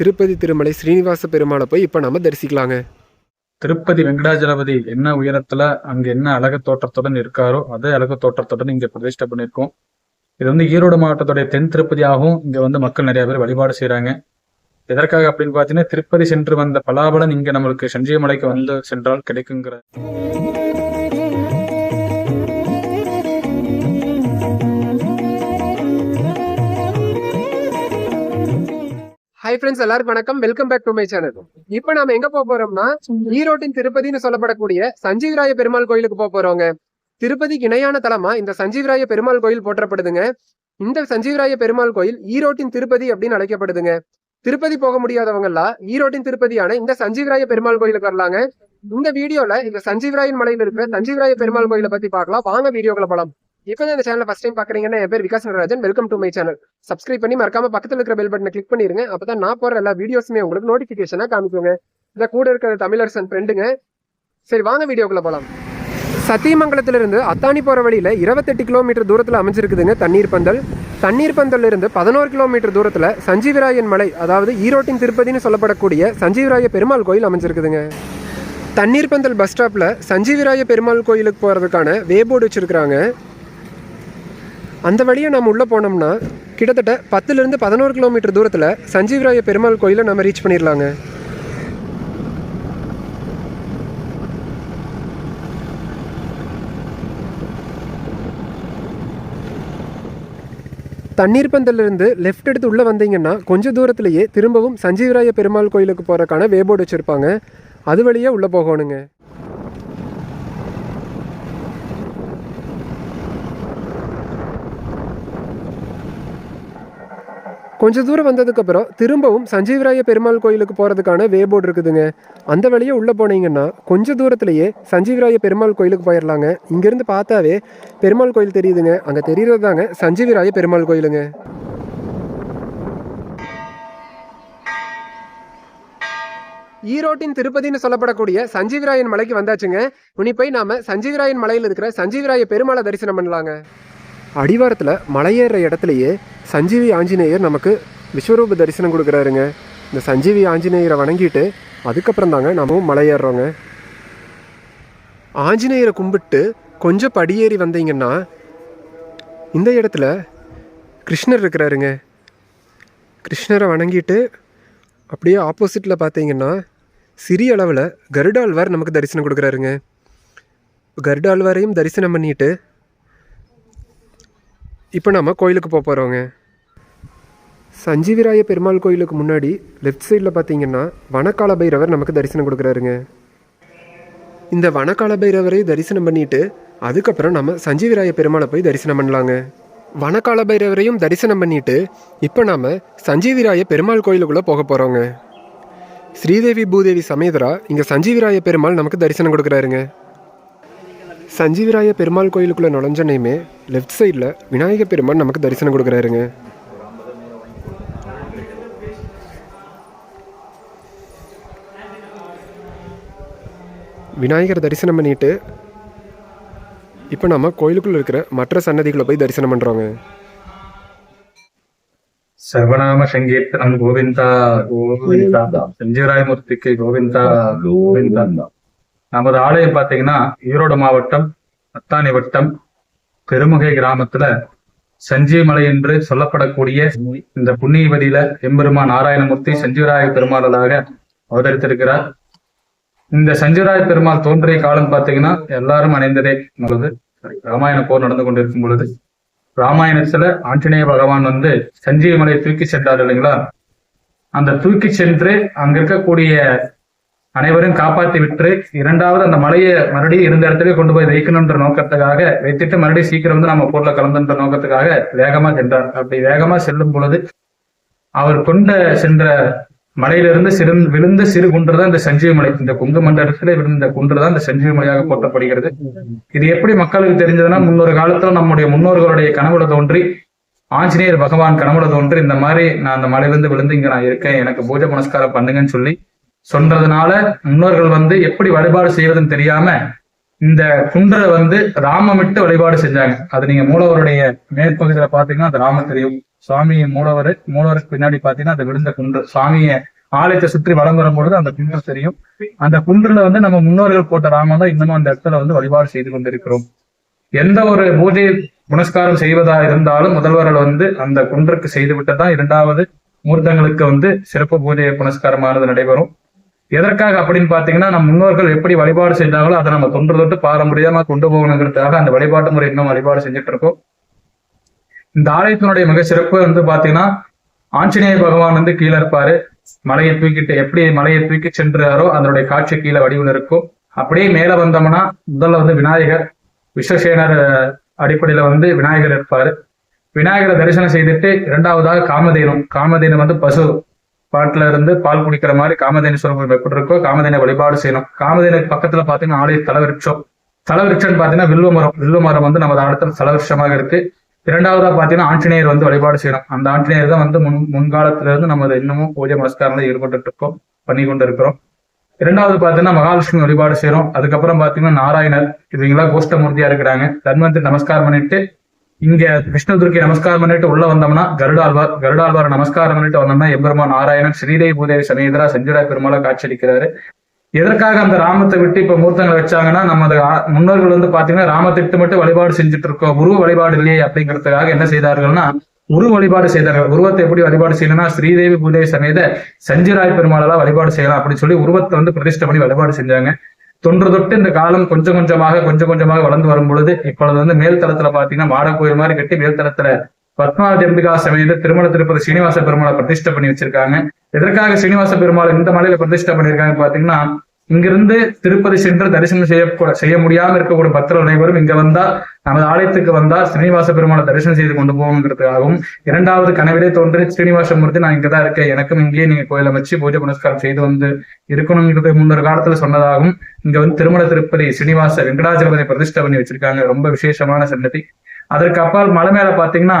திருப்பதி திருமலை ஸ்ரீனிவாச பெருமாளை போய் இப்போ நம்ம தரிசிக்கலாங்க. திருப்பதி வெங்கடாஜலபதி என்ன உயரத்துல அங்க என்ன அழகு தோற்றத்துடன் இருக்காரோ அதே அழக தோற்றத்துடன் இங்க பிரதிஷ்டை பண்ணியிருக்கோம். இது வந்து ஈரோடு மாவட்டத்துடைய தென் திருப்பதியாகவும் இங்க வந்து மக்கள் நிறைய பேர் வழிபாடு செய்றாங்க. எதற்காக அப்படின்னு பாத்தீங்கன்னா திருப்பதி சென்று வந்த பலாபலன் இங்க நம்மளுக்கு சஞ்சய மலைக்கு வந்து சென்றால் கிடைக்குங்கிற ஹாய் ஃப்ரெண்ட்ஸ் எல்லாருக்கும் வணக்கம். Welcome back to my channel இப்போ நாம எங்க போக போறோம்னா ஈரோட்டின் திருப்பதின்னு சொல்லப்படக்கூடிய சஞ்சீவராய பெருமாள் கோயிலுக்கு போக போறோங்க. திருப்பதிக்கு இணையான தலமா இந்த சஞ்சீவராய பெருமாள் கோயில் போற்றப்படுதுங்க. இந்த சஞ்சீவராய பெருமாள் கோயில் ஈரோட்டின் திருப்பதி அப்படின்னு அழைக்கப்படுதுங்க. திருப்பதி போக முடியாதவங்கலாம் ஈரோட்டின் திருப்பதியான இந்த சஞ்சீவராய பெருமாள் கோயிலுக்கு வரலாங்க. இந்த வீடியோல இந்த சஞ்சீவராயன் மலையில இருக்கிற சஞ்சீவராய பெருமாள் கோயிலை பத்தி பார்க்கலாம். வாங்க வீடியோக்குள்ள போலாம். இப்போ இந்த சேனல் ஃபஸ்ட் டைம் பார்க்குறீங்கன்னா என் பேர் Vikas Natarajan welcome to my channel subscribe பண்ணி மறக்காம பக்கத்தில் இருக்கிற பெல் பட்டனை கிளிக் பண்ணிருங்க. அப்பதான் நான் போகிற எல்லா வீடியோஸுமே உங்களுக்கு நோட்டிஃபிகேஷனாக காமிக்குங்க. இந்த கூட இருக்கிற தமிழரசன் ஃப்ரெண்டுங்க சரி வாங்க வீடியோக்குள்ளே போகலாம் சத்தியமங்கலத்திலிருந்து அத்தானி போகிற வழியில் இருபத்தெட்டு கிலோமீட்டர் தூரத்தில் அமைஞ்சிருக்குதுங்க தண்ணீர் பந்தல். தண்ணீர் பந்தல்லிருந்து பதினோரு கிலோமீட்டர் தூரத்தில் சஞ்சீவராயன் மலை அதாவது ஈரோட்டின் திருப்பதின்னு சொல்லப்படக்கூடிய சஞ்சீவராய பெருமாள் கோயில் அமைஞ்சிருக்குதுங்க. தண்ணீர் பந்தல் பஸ் ஸ்டாப்பில் சஞ்சீவராய பெருமாள் கோயிலுக்கு போகிறதுக்கான வே போர்டு அந்த வழியை நம்ம உள்ளே போனோம்னா கிட்டத்தட்ட பத்துலேருந்து பதினோரு கிலோமீட்டர் தூரத்தில் சஞ்சீவராய பெருமாள் கோயிலை நம்ம ரீச் பண்ணிடலாங்க தண்ணீர் பந்தலிருந்து லெஃப்ட் எடுத்து உள்ளே வந்தீங்கன்னா கொஞ்சம் தூரத்துலேயே திரும்பவும் சஞ்சீவராய பெருமாள் கோயிலுக்கு போகிறக்கான வேபோர்டு வச்சுருப்பாங்க. அது வழியே உள்ளே போகணுங்க. கொஞ்ச தூரம் வந்ததுக்கப்புறம் திரும்பவும் சஞ்சீவராய பெருமாள் கோயிலுக்கு போகிறதுக்கான வே போர்டு இருக்குதுங்க. அந்த வழியே உள்ளே போனீங்கன்னா கொஞ்ச தூரத்துலேயே சஞ்சீவராய பெருமாள் கோயிலுக்கு போயிடலாங்க இங்கேருந்து பார்த்தாவே பெருமாள் கோயில் தெரியுதுங்க. அங்கே தெரிகிறது தாங்க சஞ்சீவராய பெருமாள் கோயிலுங்க. ஈரோட்டின் திருப்பதின்னு சொல்லப்படக்கூடிய சஞ்சீவராயன் மலைக்கு வந்தாச்சுங்க. இனி போய் நாம சஞ்சீவராயன் மலையில் இருக்கிற சஞ்சீவராய பெருமாளை தரிசனம் பண்ணலாங்க. அடிவாரத்தில் மலையேற இடத்துலையே சஞ்சீவி ஆஞ்சநேயர் நமக்கு விஸ்வரூப தரிசனம் கொடுக்குறாருங்க. இந்த சஞ்சீவி ஆஞ்சநேயரை வணங்கிட்டு அதுக்கப்புறம் தாங்க நாமும் மலையேறுறோங்க ஆஞ்சநேயரை கும்பிட்டு கொஞ்சம் படியேறி வந்தீங்கன்னா இந்த இடத்துல கிருஷ்ணர் இருக்கிறாருங்க. கிருஷ்ணரை வணங்கிட்டு அப்படியே ஆப்போசிட்டில் பார்த்தீங்கன்னா சிறிய அளவில் கருடாழ்வார் நமக்கு தரிசனம் கொடுக்குறாருங்க. கருடாழ்வாரையும் தரிசனம் பண்ணிட்டு இப்போ நம்ம கோயிலுக்கு போக போகிறோங்க சஞ்சீவிராய பெருமாள் கோயிலுக்கு முன்னாடி லெஃப்ட் சைடில் பார்த்தீங்கன்னா வனக்கால பைரவர் நமக்கு தரிசனம் கொடுக்குறாருங்க. இந்த வனக்கால பைரவரை தரிசனம் பண்ணிட்டு அதுக்கப்புறம் நம்ம சஞ்சீவிராய பெருமாளை போய் தரிசனம் பண்ணலாங்க. வனக்கால பைரவரையும் தரிசனம் பண்ணிட்டு இப்போ நாம் சஞ்சீவிராய பெருமாள் கோயிலுக்குள்ளே போக போகிறோங்க ஸ்ரீதேவி பூதேவி சமேதரா இங்கே சஞ்சீவிராய பெருமாள் நமக்கு தரிசனம் கொடுக்குறாருங்க. சஞ்சீவிராய பெருமாள் கோயிலுக்குள்ளே நுழைஞ்சனையுமே லெஃப்ட் சைடில் விநாயகர் பெருமாள் நமக்கு தரிசனம் கொடுக்குறாருங்க. விநாயகர் தரிசனம் பண்ணிட்டு இப்போ நம்ம கோயிலுக்குள்ளே இருக்கிற மற்ற சன்னதிகளை போய் தரிசனம் பண்ணுறோங்க சர்வநாம சங்கீர்த்தனம் கோவிந்தா கோவிந்தா. சஞ்சீவராயமூர்த்திக்கு கோவிந்தா. கோவிந்தா. நமது ஆலயம் பார்த்தீங்கன்னா ஈரோடு மாவட்டம் அத்தானி வட்டம் பெருமுகை கிராமத்துல சஞ்சீவமலை என்று சொல்லப்படக்கூடிய இந்த புண்ணியவதியில எம்பெருமான் நாராயணமூர்த்தி சஞ்சீவராய பெருமாளாக அவதரித்திருக்கிறார். இந்த சஞ்சீவராய பெருமாள் தோன்றிய காலம் பார்த்தீங்கன்னா எல்லாரும் அணைந்ததே. நல்லது ராமாயண போர் நடந்து கொண்டிருக்கும் பொழுது ராமாயணத்துல ஆஞ்சநேய பகவான் வந்து சஞ்சீவமலையை தூக்கி சென்றார் இல்லைங்களா? அந்த தூக்கி சென்று அங்க இருக்கக்கூடிய அனைவரும் காப்பாத்தி விட்டு இரண்டாவது அந்த மலையை மறுபடியும் இருந்த இடத்துல கொண்டு போய் வைக்கணும்ன்ற நோக்கத்துக்காக வைத்துட்டு மறுபடியும் சீக்கிரம் வந்து நம்ம பொருளை கலந்துன்ற நோக்கத்துக்காக வேகமா சென்றார். அப்படி வேகமா செல்லும் பொழுது அவர் கொண்ட சென்ற மலையிலிருந்து சிறு விழுந்த சிறு குன்று தான் இந்த சஞ்சீவ மலை. இந்த குங்கு மண்டலத்துல விழுந்த குன்று தான் இந்த சஞ்சீவ மலையாக போற்றப்படுகிறது. இது எப்படி மக்களுக்கு தெரிஞ்சதுன்னா முன்னொரு காலத்துல நம்முடைய முன்னோர்களுடைய கனவுல தோன்றி ஆஞ்சநேயர் பகவான் கனவுல தோன்றி இந்த மாதிரி நான் அந்த மலையிலிருந்து விழுந்து இங்க நான் இருக்கேன் எனக்கு பூஜை புனஸ்காரம் பண்ணுங்கன்னு சொல்லி சொன்னதுனால முன்னோர்கள் வந்து எப்படி வழிபாடு செய்வதுன்னு தெரியாம இந்த குன்றை வந்து ராமமிட்டு வழிபாடு செஞ்சாங்க. அது நீங்க மூலவருடைய மேற்பகுதியில பாத்தீங்கன்னா அது ராம தெரியும். சுவாமி மூலவர் மூலவருக்கு பின்னாடி பாத்தீங்கன்னா அந்த விழுந்த குன்று. சுவாமியை ஆலயத்தை சுற்றி வளம் வரும்பொழுது அந்த குன்று தெரியும். அந்த குன்றுல வந்து நம்ம முன்னோர்கள் போட்ட ராமம் தான் இன்னமும் அந்த இடத்துல வந்து வழிபாடு செய்து கொண்டிருக்கிறோம். எந்த ஒரு பூஜை புனஸ்காரம் செய்வதா இருந்தாலும் முதல்வர்கள் வந்து அந்த குன்றுக்கு செய்துவிட்டு தான் இரண்டாவது மூர்த்தங்களுக்கு வந்து சிறப்பு பூஜை புனஸ்காரமானது நடைபெறும். எதற்காக அப்படின்னு பாத்தீங்கன்னா நம் முன்னோர்கள் எப்படி வழிபாடு செஞ்சாங்களோ அதை நம்ம தொன்று தொட்டு பாரம்பரியமா கொண்டு போகணுங்கிறதுக்காக அந்த வழிபாட்டு முறை இன்னும் வழிபாடு செஞ்சுட்டு இருக்கோம். இந்த ஆலயத்தினுடைய மிக சிறப்பு வந்து பாத்தீங்கன்னா ஆஞ்சநேய பகவான் வந்து கீழே இருப்பாரு. மலையை தூக்கிட்டு எப்படி மலையை தூக்கி சென்றாரோ அதனுடைய காட்சி கீழே வடிவில் இருக்கும். அப்படியே மேல வந்தோம்னா முதல்ல வந்து விநாயகர் விஸ்வசேனர் அடிப்படையில வந்து விநாயகர் இருப்பாரு. விநாயகரை தரிசனம் செய்துட்டு இரண்டாவதாக காமதேனம் காமதேனம் வந்து பசு பாட்டுல இருந்து பால் குடிக்கிற மாதிரி காமதேனி சுரூபம் எப்படி இருக்கோ காமதேனை வழிபாடு செய்யணும். காமதேனுக்கு பக்கத்துல பாத்தீங்கன்னா ஆலய தலவிருட்சம். தலவிருட்சம்னு பாத்தீங்கன்னா வில்வ மரம் வில்வ மரம் வந்து நமது அடுத்த தலவிருஷமாக இருக்கு. இரண்டாவதா பாத்தீங்கன்னா ஆஞ்சநேயர் வந்து வழிபாடு செய்யணும். அந்த ஆஞ்சநேயர் தான் வந்து முன் முன்காலத்துல இருந்து நம்ம இன்னமும் பூஜை நமஸ்காரம் ஈடுபட்டு இருக்கோம் பண்ணி கொண்டு இருக்கிறோம் இரண்டாவது பாத்தீங்கன்னா மகாலட்சுமி வழிபாடு செய்யறோம் அதுக்கப்புறம் பாத்தீங்கன்னா நாராயணர் இவங்களா கோஷ்டமூர்த்தியா இருக்கிறாங்க. தன்வந்தி நமஸ்காரம் பண்ணிட்டு இங்க விஷ்ணு துர்க்கை நமஸ்காரம் பண்ணிட்டு உள்ள வந்தோம்னா கருடாழ்வார் கருடாழ்வார் நமஸ்காரம் பண்ணிட்டு வந்தோம்னா எம்பெருமான் நாராயணன் ஸ்ரீதேவி பூதேவி சமேதரா செஞ்சுரா பெருமாளா காட்சியளிக்கிறாரு. எதற்காக அந்த ராமத்தை விட்டு இப்ப மூர்த்தங்களை வச்சாங்கன்னா நம்ம அந்த முன்னோர்கள் வந்து பாத்தீங்கன்னா ராமத்திட்டு மட்டும் வழிபாடு செஞ்சுட்டு இருக்கோம் உருவ வழிபாடு இல்லையே அப்படிங்கிறதுக்காக என்ன செய்தார்கள்னா உருவ வழிபாடு செய்தார்கள். உருவத்தை எப்படி வழிபாடு செய்யணும்னா ஸ்ரீதேவி பூதேவி சமேத சஞ்சிராய் பெருமாளெல்லாம் வழிபாடு செய்யலாம் அப்படின்னு சொல்லி உருவத்தை வந்து பிரதிஷ்டை பண்ணி வழிபாடு செஞ்சாங்க. தொன்று தொட்டு இந்த காலம் கொஞ்சம் கொஞ்சமாக கொஞ்சம் கொஞ்சமாக வளர்ந்து வரும் பொழுது இப்பொழுது வந்து மேல் தளத்துல பாத்தீங்கன்னா மாட கோயில் மாதிரி கட்டி மேல் தளத்துல பத்மாவதி அம்பிகா சமேத திருமண திருப்பதி சீனிவாச பெருமாளை பிரதிஷ்டை பண்ணி வச்சிருக்காங்க. எதற்காக சீனிவாச பெருமாள் இந்த மலையில பிரதிஷ்டை பண்ணியிருக்காங்க பாத்தீங்கன்னா இங்கிருந்து திருப்பதி சென்று தரிசனம் செய்ய செய்ய முடியாமல் இருக்கக்கூடிய பக்தர்கள் அனைவரும் இங்க வந்தா நமது ஆலயத்துக்கு வந்தா ஸ்ரீனிவாச பெருமாளை தரிசனம் செய்து கொண்டு போவோங்கிறதுக்காகவும் இரண்டாவது கனவிலே தோன்றி ஸ்ரீனிவாச மூர்த்தி நான் இங்கதான் இருக்கேன். எனக்கும் இங்கேயே நீங்க கோயிலை வச்சு பூஜை புனஸ்காரம் செய்து வந்து இருக்கணுங்கிறது முன்னொரு காலத்துல சொன்னதாகவும் இங்க வந்து திருமண திருப்பதி ஸ்ரீனிவாச வெங்கடாஜலபதி பிரதிஷ்டை பண்ணி வச்சிருக்காங்க. ரொம்ப விசேஷமான சன்னதி. அதற்கு அப்பால் மலை மேல பாத்தீங்கன்னா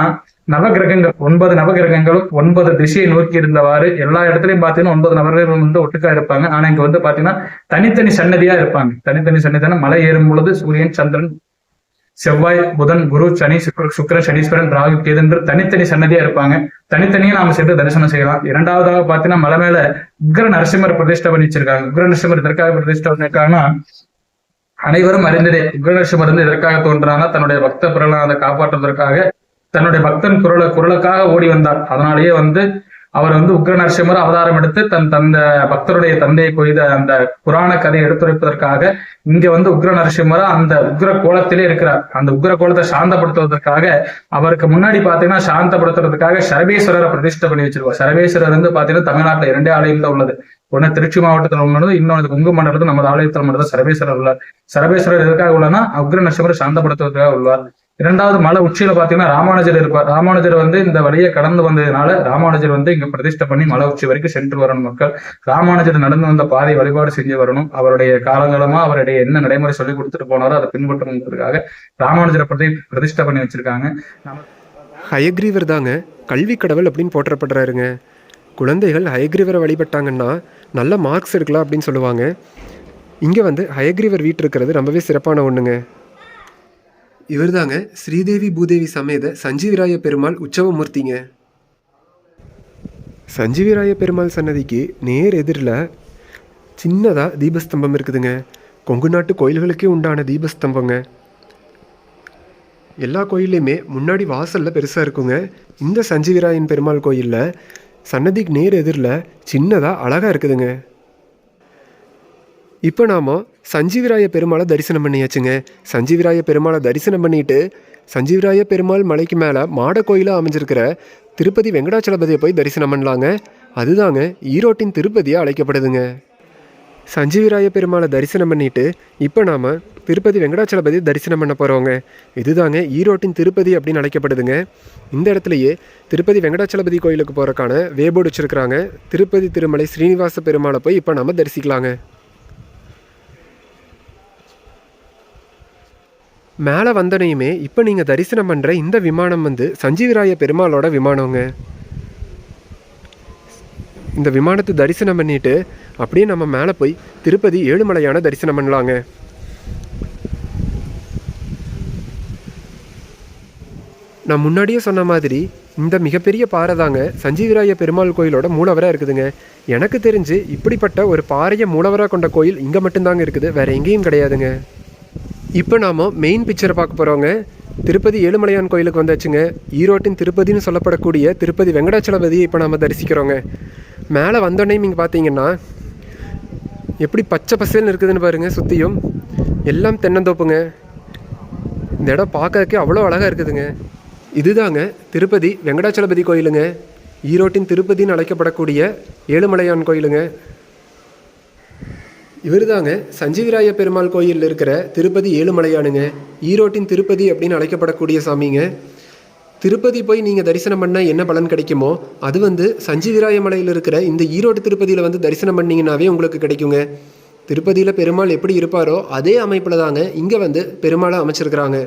நவகிரகங்கள் ஒன்பது நவகிரகங்களும் ஒன்பது திசையை நோக்கி இருந்தவாறு எல்லா இடத்துலையும் பார்த்தீங்கன்னா ஒன்பது நபர்கள் வந்து ஒட்டுக்கா இருப்பாங்க. ஆனா இங்க வந்து பாத்தீங்கன்னா தனித்தனி சன்னதியா இருப்பாங்க. தனித்தனி சன்னதியான மலை ஏறும் பொழுது சூரியன் சந்திரன் செவ்வாய் புதன் குரு சனி சுக்கிர சுக்கர சனீஸ்வரன் ராகு கேது என்று தனித்தனி சன்னதியா இருப்பாங்க. தனித்தனியா நாம சென்று தரிசனம் செய்யலாம். இரண்டாவதாக பாத்தீங்கன்னா மலை மேல உக்ர நரசிம்மர் பிரதிஷ்டை பண்ணி வச்சிருக்காங்க உக்ர நரசிம்மர் இதற்காக பிரதிஷ்டை பண்ணிருக்காங்கன்னா அனைவரும் அறிந்ததே உக்ர நரசிம்மர் வந்து எதற்காக தோன்றாங்க தன்னுடைய பக்த பிரகலாதை காப்பாற்றுவதற்காக தன்னுடைய பக்தன் குரல குரலுக்காக ஓடி வந்தார். அதனாலேயே வந்து அவர் வந்து உக்ர நரசிம்மர் அவதாரம் எடுத்து தன் தந்த பக்தருடைய தந்தையை கொய்த அந்த புராண கதையை எடுத்துரைப்பதற்காக இங்க வந்து உக்ர நரசிம்மரா அந்த உக்ர கோலத்திலே இருக்கிறார். அந்த உக்ர கோலத்தை சாந்தப்படுத்துவதற்காக அவருக்கு முன்னாடி பாத்தீங்கன்னா சாந்தப்படுத்துறதுக்காக சரபேஸ்வரரை பிரதிஷ்டை பண்ணி வச்சிருக்கோம் சரபேஸ்வரர் வந்து பாத்தீங்கன்னா தமிழ்நாட்டுல இரண்டே ஆலயம் தான் உள்ளது. ஒன்னு திருச்சி மாவட்டத்தில் உள்ளது இன்னொன்று கொங்கு மண்டலத்தில் நமது ஆலயத்தில் மட்டும் தான் சரபேஸ்வரர் உள்ளார். சரபேஸ்வரர் எதற்காக உள்ளனா உக்ர நரசிம்மரை சாந்தப்படுத்துவதற்காக உள்ளார். இரண்டாவது மலை உச்சியில பாத்தீங்கன்னா ராமானுஜர் இருப்பார். ராமானுஜர் வந்து இந்த வழியை கடந்து வந்ததுனால ராமானுஜர் வந்து இங்க பிரதிஷ்டை பண்ணி மலை உச்சி வரைக்கும் சென்று வரணும் மக்கள். ராமானுஜர் நடந்து வந்த பாதை வழிபாடு செஞ்சு வரணும். அவருடைய காலங்காலமா அவருடைய என்ன நடைமுறை சொல்லி கொடுத்துட்டு போனாரோ அதை பின்பற்றணுங்கிறதுக்காக ராமானுஜரை பிரதி பிரதிஷ்டை பண்ணி வச்சிருக்காங்க. ஹயக்ரீவர் தாங்க கல்வி கடவுள் அப்படின்னு போற்றப்படுறாருங்க. குழந்தைகள் ஹயக்ரீவரை வழிபட்டாங்கன்னா நல்ல மார்க்ஸ் எடுக்கலாம் அப்படின்னு சொல்லுவாங்க. இங்கே வந்து ஹயக்ரீவர் வீட்டு இருக்கிறது ரொம்பவே சிறப்பான ஒன்றுங்க இவர் தாங்க ஸ்ரீதேவி பூதேவி சமேத சஞ்சீவிராய பெருமாள் உற்சவமூர்த்திங்க. சஞ்சீவிராய பெருமாள் சன்னதிக்கு நேர் எதிரில் சின்னதாக தீபஸ்தம்பம் இருக்குதுங்க. கொங்கு நாட்டு கோயில்களுக்கே உண்டான தீபஸ்தம்பங்க. எல்லா கோயில்லையுமே முன்னாடி வாசலில் பெருசாக இருக்குங்க. இந்த சஞ்சீவிராயன் பெருமாள் கோயிலில் சன்னதிக்கு நேர் எதிரில் சின்னதாக அழகாக இருக்குதுங்க. இப்போ நாம் சஞ்சீவிராய பெருமாளை தரிசனம் பண்ணியாச்சுங்க. சஞ்சீவிராய பெருமாளை தரிசனம் பண்ணிட்டு சஞ்சீவிராய பெருமாள் மலைக்கு மேலே மாட கோயிலாக அமைஞ்சிருக்கிற திருப்பதி வெங்கடாச்சலபதியை போய் தரிசனம் பண்ணலாங்க. அதுதாங்க ஈரோட்டின் திருப்பதியாக அழைக்கப்படுதுங்க. சஞ்சீவிராய பெருமாளை தரிசனம் பண்ணிட்டு இப்போ நாம் திருப்பதி வெங்கடாச்சலபதி தரிசனம் பண்ண போகிறோங்க இதுதாங்க ஈரோட்டின் திருப்பதி அப்படின்னு அழைக்கப்படுதுங்க. இந்த இடத்துலையே திருப்பதி வெங்கடாச்சலபதி கோயிலுக்கு போகிறக்கான வேபோர்டு வச்சுருக்கிறாங்க. திருப்பதி திருமலை ஸ்ரீனிவாச பெருமாளை போய் இப்போ நாம் தரிசிக்கலாங்க. மேலே வந்தனையுமே இப்போ நீங்கள் தரிசனம் பண்ணுற இந்த விமானம் வந்து சஞ்சீவிராய பெருமாளோட விமானங்க. இந்த விமானத்தை தரிசனம் பண்ணிட்டு அப்படியே நம்ம மேலே போய் திருப்பதி ஏழுமலையான தரிசனம் பண்ணலாங்க. நான் முன்னாடியே சொன்ன மாதிரி இந்த மிகப்பெரிய பாறை தாங்க சஞ்சீவிராய பெருமாள் கோயிலோட மூலவராக இருக்குதுங்க. எனக்கு தெரிஞ்சு இப்படிப்பட்ட ஒரு பாறையை மூலவராக கொண்ட கோயில் இங்கே மட்டும்தாங்க இருக்குது. வேறு எங்கேயும் கிடையாதுங்க. இப்போ நாம மெயின் பிக்சரை பார்க்க போகிறோங்க திருப்பதி ஏழுமலையான் கோயிலுக்கு வந்தாச்சுங்க. ஈரோட்டின் திருப்பதின்னு சொல்லப்படக்கூடிய திருப்பதி வெங்கடாச்சலபதியை இப்போ நாம் தரிசிக்கிறோங்க. மேலே வந்தோடனே நீங்கள் பார்த்தீங்கன்னா எப்படி பச்சை பசேல்னு இருக்குதுன்னு பாருங்கள் சுற்றியும் எல்லாம் தென்னந்தோப்புங்க. இந்த இடம் பார்க்கறதுக்கே அவ்வளோ அழகாக இருக்குதுங்க. இதுதாங்க திருப்பதி வெங்கடாச்சலபதி கோயிலுங்க. ஈரோட்டின் திருப்பதின்னு அழைக்கப்படக்கூடிய ஏழுமலையான் கோயிலுங்க. இவர் தாங்க சஞ்சீவிராய பெருமாள் கோயிலில் இருக்கிற திருப்பதி ஏழுமலையானுங்க. ஈரோட்டின் திருப்பதி அப்படின்னு அழைக்கப்படக்கூடிய சாமிங்க. திருப்பதி போய் நீங்கள் தரிசனம் பண்ணால் என்ன பலன் கிடைக்குமோ அது வந்து சஞ்சீவிராய மலையில் இருக்கிற இந்த ஈரோடு திருப்பதியில் வந்து தரிசனம் பண்ணிங்கன்னாவே உங்களுக்கு கிடைக்குங்க. திருப்பதியில் பெருமாள் எப்படி இருப்பாரோ அதே அமைப்பில் தாங்க இங்கே வந்து பெருமாளை அமைச்சிருக்கிறாங்க.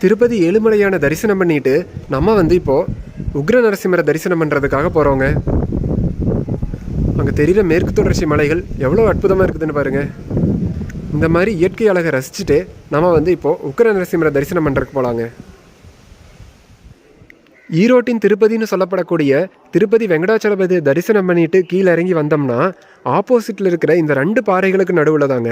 திருப்பதி ஏழுமலையான தரிசனம் பண்ணிட்டு நம்ம வந்து இப்போ உக்ர நரசிம்மரை தரிசனம் பண்ணுறதுக்காக போகிறோங்க அங்கே தெரிகிற மேற்கு தொடர்ச்சி மலைகள் எவ்வளோ அற்புதமாக இருக்குதுன்னு பாருங்கள் இந்த மாதிரி இயற்கை அழகை ரசிச்சுட்டு நம்ம வந்து இப்போது உக்ர நரசிம்மரை தரிசனம் பண்ணுறதுக்கு போகலாங்க ஈரோட்டின் திருப்பதின்னு சொல்லப்படக்கூடிய திருப்பதி வெங்கடாச்சலபதி தரிசனம் பண்ணிட்டு கீழே இறங்கி வந்தோம்னா ஆப்போசிட்டில் இருக்கிற இந்த ரெண்டு பாறைகளுக்கு நடுவில் தாங்க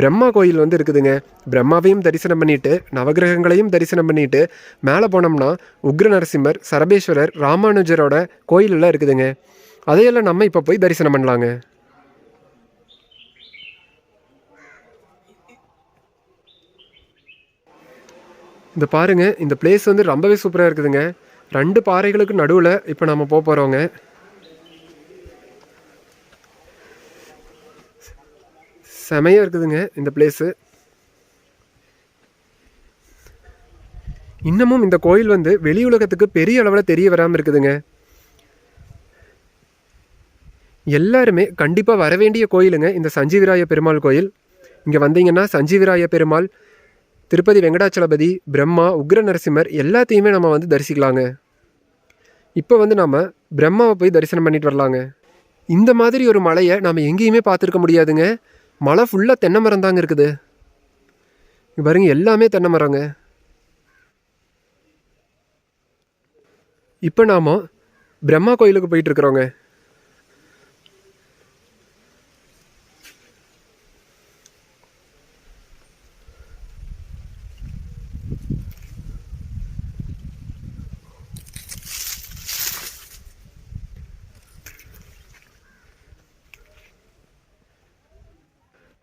பிரம்மா கோயில் வந்து இருக்குதுங்க. பிரம்மாவையும் தரிசனம் பண்ணிட்டு நவகிரகங்களையும் தரிசனம் பண்ணிட்டு மேலே போனோம்னா உக்ர நரசிம்மர் சரபேஸ்வரர் ராமானுஜரோட கோயில் எல்லாம் இருக்குதுங்க. அதையெல்லாம் நம்ம இப்போ போய் தரிசனம் பண்ணலாங்க. இந்த பாருங்க இந்த பிளேஸ் வந்து ரொம்பவே சூப்பராக இருக்குதுங்க. ரெண்டு பாறைகளுக்கு நடுவில் இப்போ நம்ம போக போகிறோங்க செமையாக இருக்குதுங்க இந்த பிளேஸு இன்னமும் இந்த கோயில் வந்து வெளி உலகத்துக்கு பெரிய அளவில் தெரிய வராமல் இருக்குதுங்க. எல்லாருமே கண்டிப்பாக வர வேண்டிய கோயிலுங்க இந்த சஞ்சீவிராய பெருமாள் கோயில். இங்கே வந்தீங்கன்னா சஞ்சீவிராய பெருமாள் திருப்பதி வெங்கடாச்சலபதி பிரம்மா உக்ர நரசிம்மர் எல்லாத்தையுமே நம்ம வந்து தரிசிக்கலாங்க. இப்போ வந்து நாம் பிரம்மாவை போய் தரிசனம் பண்ணிட்டு வரலாங்க. இந்த மாதிரி ஒரு மலையை நாம் எங்கேயுமே பார்த்துருக்க முடியாதுங்க. மலை ஃபுல்லாக தென்னை மரம் தாங்க இருக்குது. பாருங்க எல்லாமே தென்னை மரங்க. இப்போ நாம் பிரம்மா கோயிலுக்கு போயிட்டு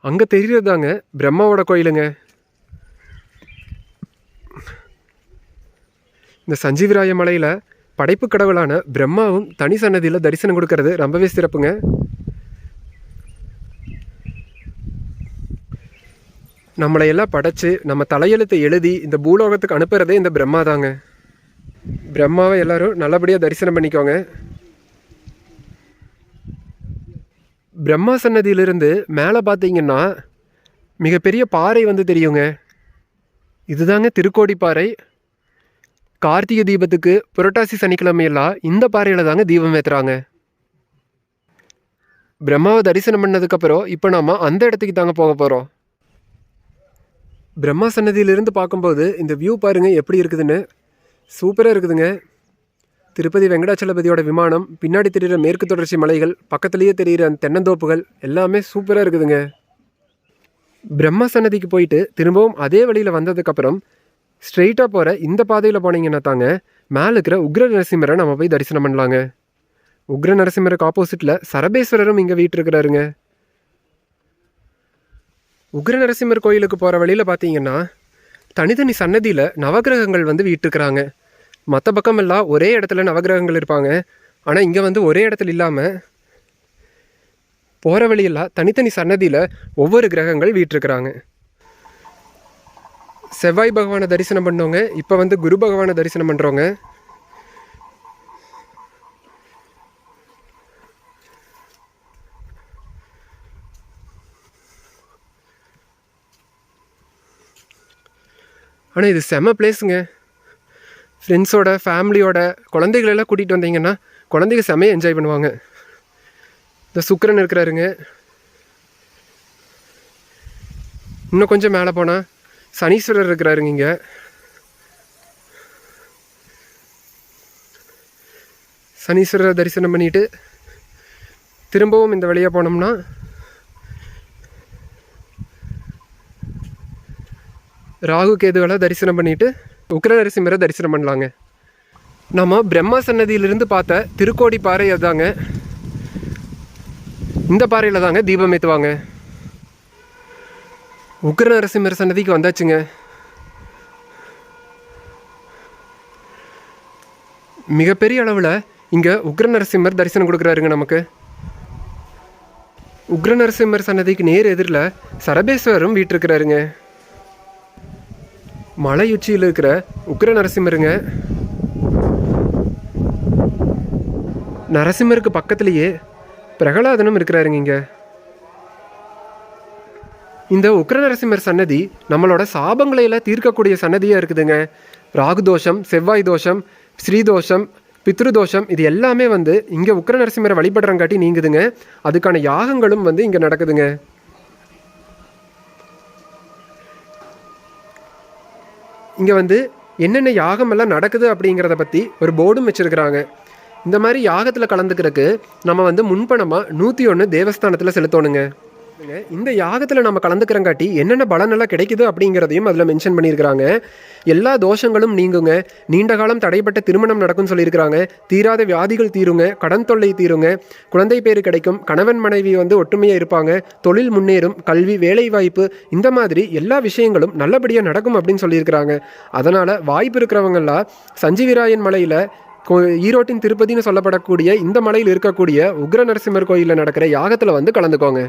அங்கே அங்கே தெரியறதாங்க. பிரம்மாவோட கோயிலுங்க. இந்த சஞ்சீவிராய மலையில் படைப்பு கடவுளான பிரம்மாவும் தனி சன்னதியில் தரிசனம் கொடுக்கறது ரொம்பவே சிறப்புங்க. நம்மளை எல்லாம் படைச்சு நம்ம தலையெழுத்தை எழுதி இந்த பூலோகத்துக்கு அனுப்புறதே இந்த பிரம்மா தாங்க. பிரம்மாவை எல்லாரும் நல்லபடியாக தரிசனம் பண்ணிக்கோங்க. பிரம்மா சன்னதியிலிருந்து மேலே பார்த்தீங்கன்னா மிகப்பெரிய பாறை வந்து தெரியுங்க. இதுதாங்க திருக்கோடி பாறை. கார்த்திகை தீபத்துக்கு புரட்டாசி சனிக்கிழமையெல்லாம் இந்த பாறையில் தாங்க தீபம் ஏற்றுறாங்க பிரம்மாவை தரிசனம் பண்ணதுக்கப்புறம் இப்போ நாம் அந்த இடத்துக்கு தாங்க போக போகிறோம் பிரம்மா சன்னதியிலிருந்து பார்க்கும்போது இந்த வியூ பாருங்கள் எப்படி இருக்குதுன்னு. சூப்பராக இருக்குதுங்க. திருப்பதி வெங்கடாச்சலபதியோட விமானம் பின்னாடி தெரிகிற மேற்கு தொடர்ச்சி மலைகள் பக்கத்துலேயே தெரிகிற அந்த தென்னந்தோப்புகள் எல்லாமே சூப்பராக இருக்குதுங்க. பிரம்ம சன்னதிக்கு போயிட்டு திரும்பவும் அதே வழியில் வந்ததுக்கப்புறம் ஸ்ட்ரெயிட்டாக போகிற இந்த பாதையில் போனீங்கன்னா தாங்க மேலே இருக்கிற உக்ர நரசிம்மரை நம்ம போய் தரிசனம் பண்ணலாங்க. உக்ர நரசிம்மருக்கு ஆப்போசிட்டில் சரபேஸ்வரரும் இங்கே வீட்டிருக்கிறாருங்க உக்ர நரசிம்மர் கோயிலுக்கு போகிற வழியில் பார்த்தீங்கன்னா தனித்தனி சன்னதியில் நவகிரகங்கள் வந்து வீட்டிருக்கிறாங்க மற்ற பக்கமெல்லாம் ஒரே இடத்துல நவகிரகங்கள் இருப்பாங்க. ஆனால் இங்கே வந்து ஒரே இடத்துல இல்லாமல் போகிற வழியெல்லாம் தனித்தனி சன்னதியில் ஒவ்வொரு கிரகங்கள் வீட்டிருக்கிறாங்க செவ்வாய் பகவானை தரிசனம் பண்ணவங்க இப்போ வந்து குரு பகவானை தரிசனம் பண்ணுறவங்க ஆனால் இது செம பிளேஸுங்க ஃப்ரெண்ட்ஸோட ஃபேமிலியோட குழந்தைகளெல்லாம் கூட்டிகிட்டு வந்தீங்கன்னா குழந்தைங்க செமையாக என்ஜாய் பண்ணுவாங்க. இந்த சுக்கிரன் இருக்கிறாருங்க. இன்னும் கொஞ்சம் மேலே போனால் சனீஸ்வரர் இருக்கிறாருங்க இங்கே. சனீஸ்வரரை தரிசனம் பண்ணிட்டு திரும்பவும் இந்த வழியாக போனோம்னா ராகு கேதுகளை தரிசனம் பண்ணிவிட்டு பண்ணிட்டு உக்ர தரிசனம் பண்ணலாங்க. நம்ம பிரம்மா சன்னதியிலிருந்து பார்த்த திருக்கோடி பாறை அதாங்க இந்த பாறையில் தாங்க தீபம் ஏற்றுவாங்க உக்ர நரசிம்மர் சன்னதிக்கு வந்தாச்சுங்க. மிகப்பெரிய அளவில் இங்கே உக்ர நரசிம்மர் தரிசனம் கொடுக்குறாருங்க நமக்கு. உக்ர நரசிம்மர் சன்னதிக்கு நேர் எதிரில் சரபேஸ்வரரும் வீட்டிருக்கிறாருங்க. மலையுச்சியில் இருக்கிற உக்ர நரசிம்மருங்க. நரசிம்மருக்கு பக்கத்துலேயே பிரகலாதனும் இருக்கிறாருங்க இங்கே. இந்த உக்ர நரசிம்மர் சன்னதி நம்மளோட சாபங்களை எல்லாம் தீர்க்கக்கூடிய சன்னதியாக இருக்குதுங்க. ராகு தோஷம் செவ்வாய் தோஷம் ஸ்ரீதோஷம் பித்ருதோஷம் இது எல்லாமே வந்து இங்கே உக்ர நரசிம்மரை வழிபடுறங்காட்டி நீங்குதுங்க. அதுக்கான யாகங்களும் வந்து இங்கே நடக்குதுங்க. இங்கே வந்து என்னென்ன யாகம் எல்லாம் நடக்குது அப்படிங்கிறத பற்றி ஒரு போர்டும் வச்சுருக்கிறாங்க. இந்த மாதிரி யாகத்தில் கலந்துக்கிறதுக்கு நம்ம வந்து முன்பணமாக நூற்றி ஒன்று தேவஸ்தானத்தில் செலுத்தணுங்க. இந்த யாகத்தில் நம்ம கலந்துக்கிறங்காட்டி என்னென்ன பலனெல்லாம் கிடைக்குது அப்படிங்கிறதையும் அதில் மென்ஷன் பண்ணியிருக்கிறாங்க. எல்லா தோஷங்களும் நீங்குங்க. நீண்ட காலம் தடைப்பட்ட திருமணம் நடக்கும்னு சொல்லியிருக்கிறாங்க. தீராத வியாதிகள் தீருங்க. கடன் தொல்லை தீருங்க. குழந்தை பேர் கிடைக்கும். கணவன் மனைவி வந்து ஒற்றுமையாக இருப்பாங்க. தொழில் முன்னேறும். கல்வி வேலைவாய்ப்பு இந்த மாதிரி எல்லா விஷயங்களும் நல்லபடியாக நடக்கும் அப்படின்னு சொல்லியிருக்கிறாங்க. அதனால் வாய்ப்பு இருக்கிறவங்கெல்லாம் சஞ்சீவிராயன் மலையில் கோ ஈரோட்டின் திருப்பதின்னு சொல்லப்படக்கூடிய இந்த மலையில் இருக்கக்கூடிய உக்ர நரசிம்மர் கோயிலில் நடக்கிற யாகத்தில் வந்து கலந்துக்கோங்க.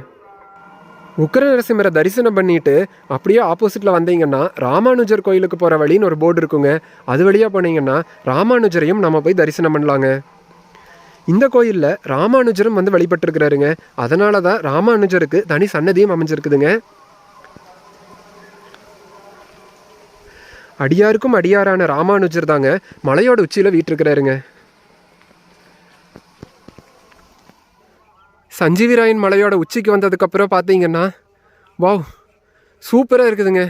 உக்கர நரசிம்மரை தரிசனம் பண்ணிட்டு அப்படியே ஆப்போசிட்டில் வந்தீங்கன்னா ராமானுஜர் கோயிலுக்கு போகிற வழின்னு ஒரு போர்டு இருக்குங்க. அது வழியாக போனீங்கன்னா ராமானுஜரையும் நம்ம போய் தரிசனம் பண்ணலாங்க. இந்த கோயிலில் ராமானுஜரும் வந்து வழிபட்டிருக்கிறாருங்க. அதனால தான் ராமானுஜருக்கு தனி சன்னதியும் அமைஞ்சிருக்குதுங்க. அடியாருக்கும் அடியாரான ராமானுஜர் தாங்க மலையோட உச்சியில் வீட்டிருக்கிறாருங்க. சஞ்சீவிராயன் மலையோட உச்சிக்கு வந்ததுக்கப்புறம் பார்த்தீங்கன்னா வாவ் சூப்பராக இருக்குதுங்க.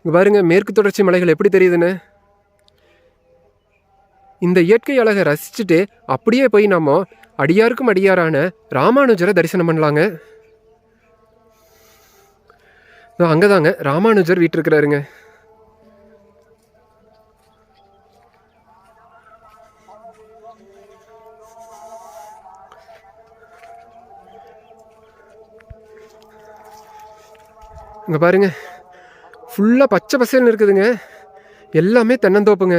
இங்கே பாருங்க மேற்கு தொடர்ச்சி மலைகள் எப்படி தெரியுதுன்னு. இந்த இயற்கை அழகை ரசிச்சுட்டு அப்படியே போய் நம்ம அடியாருக்கும் அடியாரான ராமானுஜரை தரிசனம் பண்ணலாங்க. அங்கே தாங்க ராமானுஜர் வீட்டிருக்கிறாருங்க. இங்கே பாருங்க. ஃபுல்லாக பச்சை பசேல்னு இருக்குதுங்க. எல்லாமே தென்னந்தோப்புங்க.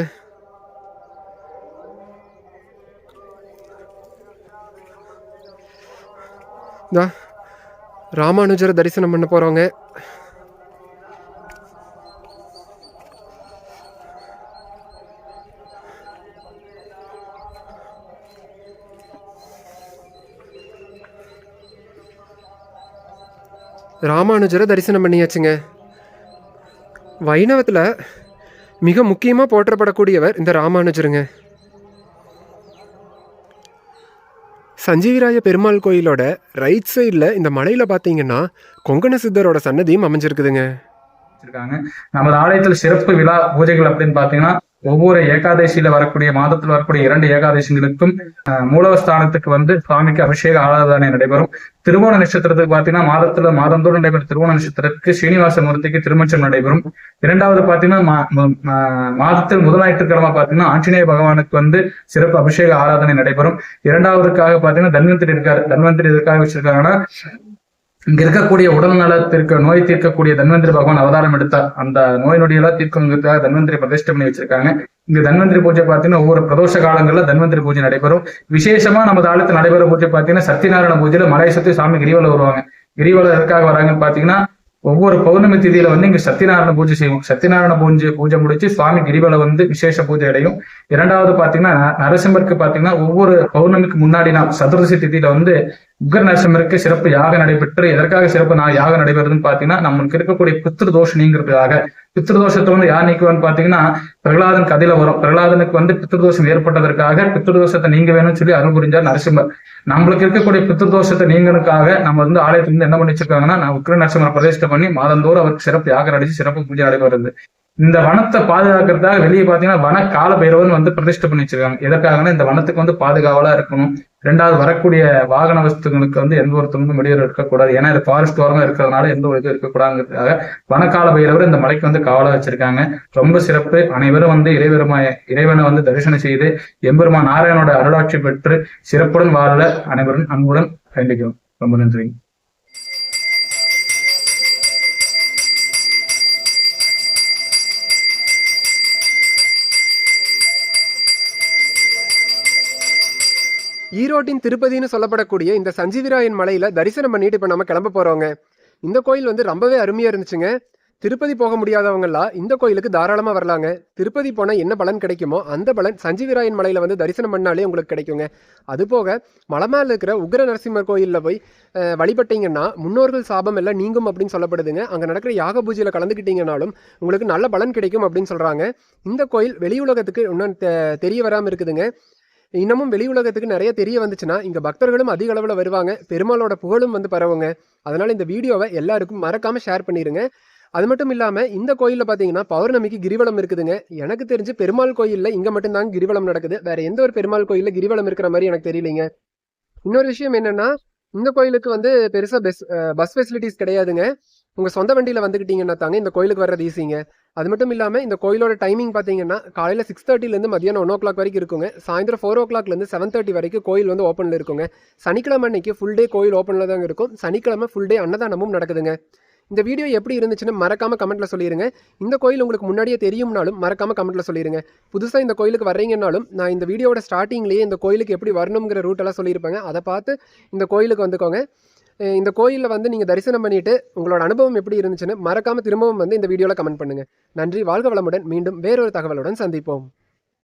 இதா ராமானுஜரை தரிசனம் பண்ண போகிறவங்க ராமானுஜரை தரிசனம் பண்ணியாச்சுங்க. வைணவத்தில் மிக முக்கியமாக போற்றப்படக்கூடியவர் இந்த ராமானுஜருங்க. சஞ்சீவிராய பெருமாள் கோயிலோட ரைட் சைடில் இந்த மலையில் பார்த்தீங்கன்னா கொங்கண சித்தரோட சன்னதியும் அமைஞ்சிருக்குதுங்க. நமது ஆலயத்தில் சிறப்பு விழா பூஜைகள் அப்படின்னு பார்த்தீங்கன்னா ஒவ்வொரு ஏகாதசியில வரக்கூடிய மாதத்தில் வரக்கூடிய இரண்டு ஏகாதசிகளுக்கும் மூலவஸ்தானத்துக்கு வந்து சுவாமிக்கு அபிஷேக ஆராதனை நடைபெறும். திருவோண நட்சத்திரத்துக்கு பாத்தீங்கன்னா மாதத்துல மாதந்தோறும் நடைபெறும் திருவோண நட்சத்திரத்துக்கு ஸ்ரீனிவாச மூர்த்திக்கு திருமச்சம் நடைபெறும். இரண்டாவது பாத்தீங்கன்னா மா- மாதத்தில் முதல் ஞாயிற்றுக்கிழமை பாத்தீங்கன்னா ஆஞ்சநேய பகவானுக்கு வந்து சிறப்பு அபிஷேக ஆராதனை நடைபெறும். இரண்டாவதுக்காக பாத்தீங்கன்னா தன்வந்திரி இருக்காரு. தன்வந்திரி எதுக்காக வச்சிருக்காங்கன்னா இங்க இருக்கக்கூடிய உடல் நலத்திற்கு நோய் தீர்க்கக்கூடிய தன்வந்திரி பகவான் அவதாரம் எடுத்தார் அந்த நோய் நொடியெல்லாம் தீர்க்கணுங்கிறதுக்காக தன்வந்திரி பிரதிஷ்டை பண்ணி வச்சிருக்காங்க. இங்க தன்வந்திரி பூஜை பார்த்தீங்கன்னா ஒவ்வொரு பிரதோஷ காலங்கள்ல தன்வந்திரி பூஜை நடைபெறும். விசேஷமா நம்ம தாளத்தில் நடைபெற பூஜை பார்த்தீங்கன்னா சத்தியநாராயண பூஜையில மலை சுத்தி சாமி கிரிவலம் வருவாங்க. கிரிவலம் எதுக்காக வராங்கன்னு பாத்தீங்கன்னா ஒவ்வொரு பௌர்ணமி திதியில வந்து இங்க சத்தியநாராயண பூஜை செய்வோம். சத்தியநாராயண பூஜை பூஜை முடிச்சு சுவாமி கிரிவலம் வந்து விசேஷ பூஜை அடையும். இரண்டாவது பாத்தீங்கன்னா நரசிம்மருக்கு பாத்தீங்கன்னா ஒவ்வொரு பௌர்ணமிக்கு முன்னாடி நான் சதுர்தசி திதியில வந்து உக்ர நரசிம்மருக்கு சிறப்பு யாக நடைபெற்று எதற்காக சிறப்பு நான் யாக நடைபெறுதுன்னு பாத்தீங்கன்னா நம்ம இருக்கக்கூடிய பித்ரு தோஷம் நீங்கிறதுக்காக. பித்ரு தோஷத்தை வந்து யார் நீக்குவான்னு பாத்தீங்கன்னா பிரகலாதன் கதையில வரும். பிரகலாதனுக்கு வந்து பித்ருதோஷம் ஏற்பட்டதற்காக பித்ருதோஷத்தை நீங்க வேணும்னு சொல்லி அருள் புரிஞ்சார் நரசிம்மர். நம்மளுக்கு இருக்கக்கூடிய பித்ருதோஷத்தை நீங்கனுக்காக நம்ம வந்து ஆலயத்துல இருந்து என்ன பண்ணி வச்சிருக்காங்கன்னா நான் உக்ர நரசிம்மரை பிரதிஷ்டை பண்ணி மாதந்தோறும் அவருக்கு சிறப்பு யாக நடிச்சு சிறப்பு பூஜை நடைபெறுது. இந்த வனத்தை பாதுகாக்கிறதுக்காக வெளியே பாத்தீங்கன்னா வன கால பைரவன் வந்து பிரதிஷ்டை பண்ணி வச்சிருக்காங்க. எதற்காகனா இந்த வனத்துக்கு வந்து பாதுகாவலா இருக்கணும். ரெண்டாவது வரக்கூடிய வாகன வஸ்துகளுக்கு வந்து எந்த ஒரு வெளியே இருக்கக்கூடாது ஏன்னா இது ஃபாரஸ்ட் ஓரமா இருக்கிறதுனால எந்த ஒரு இது இருக்கக்கூடாதுங்கிறதுக்காக வனக்கால பைரவர் இந்த மலைக்கு வந்து காவலா வச்சிருக்காங்க. ரொம்ப சிறப்பு. அனைவரும் வந்து இறைவெருமாய இறைவனை வந்து தரிசனம் செய்து எம்பெருமான் நாராயணோட அருளாட்சி பெற்று சிறப்புடன் வாழ அனைவரும் அன்புடன் வேண்டிக்கிறோம் ரொம்ப நன்றி. ஈரோட்டின் திருப்பதின்னு சொல்லப்படக்கூடிய இந்த சஞ்சீவிராயன் மலையில் தரிசனம் பண்ணிட்டு இப்போ நம்ம கிளம்ப போகிறோங்க இந்த கோயில் வந்து ரொம்பவே அருமையாக இருந்துச்சுங்க. திருப்பதி போக முடியாதவங்கலாம் இந்த கோயிலுக்கு தாராளமாக வரலாங்க. திருப்பதி போனால் என்ன பலன் கிடைக்குமோ அந்த பலன் சஞ்சீவிராயன் மலையில் வந்து தரிசனம் பண்ணாலே உங்களுக்கு கிடைக்குங்க. அது போக மலை மேலே இருக்கிற உக்ர நரசிம்மர் கோயிலில் போய் வழிபட்டீங்கன்னா முன்னோர்கள் சாபம் எல்லாம் நீங்கும் அப்படின்னு சொல்லப்படுதுங்க. அங்கே நடக்கிற யாக பூஜையில் கலந்துக்கிட்டீங்கனாலும் உங்களுக்கு நல்ல பலன் கிடைக்கும் அப்படின்னு சொல்கிறாங்க இந்த கோயில் வெளியுலகத்துக்கு இன்னும் தெ- தெரிய வராமல் இருக்குதுங்க. இன்னமும் வெளி உலகத்துக்கு நிறைய தெரிய வந்துச்சுன்னா இங்கே பக்தர்களும் அதிக அளவில் வருவாங்க. பெருமாளோட புகழும் வந்து பரவுங்க. அதனால் இந்த வீடியோவை எல்லாருக்கும் மறக்காமல் ஷேர் பண்ணிடுங்க அது மட்டும் இல்லாமல் இந்த கோயிலில் பார்த்தீங்கன்னா பௌர்ணமிக்கு கிரிவலம் இருக்குதுங்க. எனக்கு தெரிஞ்சு பெருமாள் கோயிலில் இங்கே மட்டும்தாங்க கிரிவலம் நடக்குது. வேறு எந்த ஒரு பெருமாள் கோயிலில் கிரிவலம் இருக்கிற மாதிரி எனக்கு தெரியலைங்க. இன்னொரு விஷயம் என்னென்னா இந்த கோயிலுக்கு வந்து பெருசாக பஸ் பஸ் ஃபெசிலிட்டிஸ் கிடையாதுங்க. உங்கள் சொந்த வண்டியில் வந்துக்கிட்டீங்கன்னா தாங்க இந்த கோயிலுக்கு வர்றது ஈஸிங்க அது மட்டும் இல்லாமல் இந்த கோயிலோட டைமிங் பார்த்தீங்கன்னா காலையில் சிக்ஸ் தேர்ட்டிலேருந்து மதியானம் ஒன் ஓ கிளாக் வரைக்கும் இருக்குங்க. சாயந்தரம் ஃபோர் ஓ கிளாக்லேருந்து செவன் தேர்ட்டி வரைக்கும் கோயில் வந்து ஓப்பனில் இருக்குங்க. சனிக்கிழமை அன்னைக்கு ஃபுல் டே கோயில் ஓப்பனில் தாங்க இருக்கும். சனிக்கிழமை ஃபுல் டே அன்னதானமும் நடக்குதுங்க. இந்த வீடியோ எப்படி இருந்துச்சுன்னு மறக்காம கமெண்ட்ல சொல்லிடுங்க இந்த கோயில் உங்களுக்கு முன்னாடியே தெரியும்னாலும் மறக்காம கமெண்ட்ல சொல்லிருங்க. புதுசாக இந்த கோயிலுக்கு வர்றீங்கனாலும் நான் இந்த வீடியோவோட ஸ்டார்டிங்லேயே இந்த கோயிலுக்கு எப்படி வரணுங்கிற ரூட்டெல்லாம் சொல்லியிருப்பேங்க. அதை பார்த்து இந்த கோயிலுக்கு வந்துக்கோங்க. இந்த கோயிலில் வந்து நீங்கள் தரிசனம் பண்ணிட்டு உங்களோட அனுபவம் எப்படி இருந்துச்சுன்னு மறக்காமல் திரும்பவும் வந்து இந்த வீடியோவில் கமெண்ட் பண்ணுங்கள் நன்றி வாழ்க வளமுடன். மீண்டும் வேறொரு தகவலுடன் சந்திப்போம்.